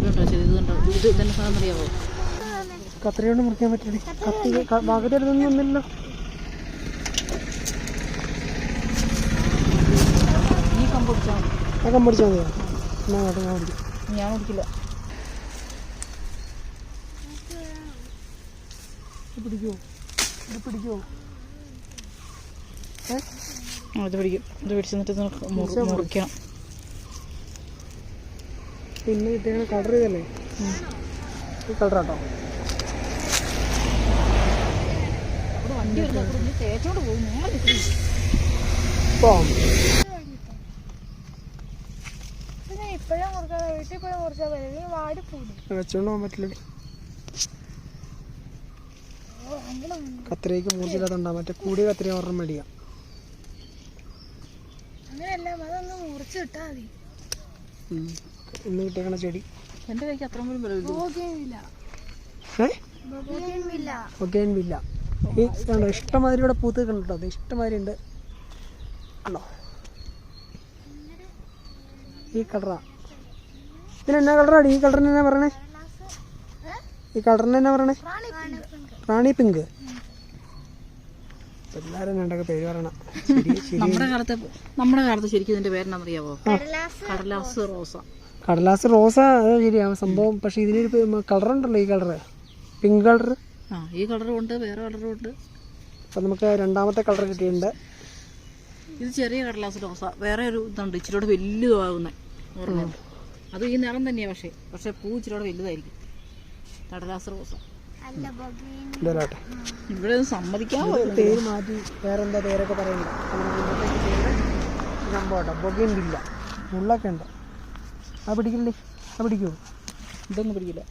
ചെടിയുണ്ടോ ചെടി ഇത് കണ്ടോ ഇത് ഇതെന്നെ സാധനം അറിയാവോ? കത്രികൊണ്ട് മുറിക്കാൻ പറ്റില്ലേ. കത്തി ഭാഗത്ത് എടുത്തൊന്നും ഒന്നില്ലല്ലോ ഈ കമ്പ് പിടിച്ചാൽ മതി. കമ്പടിച്ചാൽ മതിയോ? എന്നാ കേട്ടോ ഞാൻ പിടിക്കും ഞാൻ ഇത് പിടിക്കുമോ ഇത് പിടിക്കുമോ ഏ? അത് പിടിക്കും. ഇത് പിടിച്ച് മുറിക്കണം. പിന്നെ കിട്ടിയ കളർ ചെയ്തല്ലേ ഈ കളറാട്ടോ ഇപ്പോഴും മുറിക്കാതെ വീട്ടിൽ പോയി മുറിച്ചാൽ മതി വാടി വാടിപ്പോകും വെച്ചോണ്ട് പോകാൻ പറ്റില്ല. കത്രിക്ക് മൂർച്ചില്ലാത്തണ്ടാ മറ്റേ കൂടിയ കത്രിക ഒരെണ്ണം മേടിക്കാം. അങ്ങനെയല്ല അതൊന്നും മുറിച്ച് മതി. ഇന്ന് കിട്ടിയേക്കണ ചെടി. എന്റെ കൈക്ക് അത്ര ഇല്ല ഈ കണ്ടോ ഇഷ്ടമാതിരി ഇവിടെ പൂത്ത് കണ്ടോ അത് ഇഷ്ടമാതിരി ഉണ്ട്. കണ്ടോ? ഈ കളറാ. ഇതിന് എന്നാ കളറാണ് ഈ കളറിന് എന്നാ പറയണേ? ഈ കളറിന് എന്നാ പറയണേ? റാണി പിങ്ക്. എല്ലാരും രണ്ടൊക്കെ പേര് പറയണം. നമ്മുടെ കാലത്ത് നമ്മുടെ കാലത്ത് ശരിക്കും ഇതിന്റെ പേരെന്നറിയാവോ കടലാസ് റോസ. കടലാസ് റോസ ശരിയാ സംഭവം. പക്ഷെ ഇതിനൊരു കളറുണ്ടല്ലോ ഈ കളറ്. പിങ്ക് കളർ ആ ഈ കളറും ഉണ്ട് വേറെ കളറും ഉണ്ട് അപ്പം നമുക്ക് രണ്ടാമത്തെ കളർ കിട്ടിയിട്ടുണ്ട്. ഇത് ചെറിയ കടലാസ് റോസ. വേറെ ഒരു ഇതുണ്ട് ഇച്ചിരി കൂടെ വലുതാകുന്നത് അത് ഈ നിറം തന്നെയാണ് പക്ഷേ. പക്ഷേ പൂ ഇച്ചിരി കൂടെ വലുതായിരിക്കും. കടലാസ് റോസ. ഇവിടെ സമ്മതിക്കാൻ പേര് മാറ്റി വേറെന്താ പേരൊക്കെ പറയുന്നത്? സംഭവട്ടോ ബൊഗയും ഇല്ല മുള്ളൊക്കെ ഉണ്ട്? അത് പിടിക്കില്ലേ? ആ പിടിക്കുമോ ഇതൊന്നും പിടിക്കില്ല.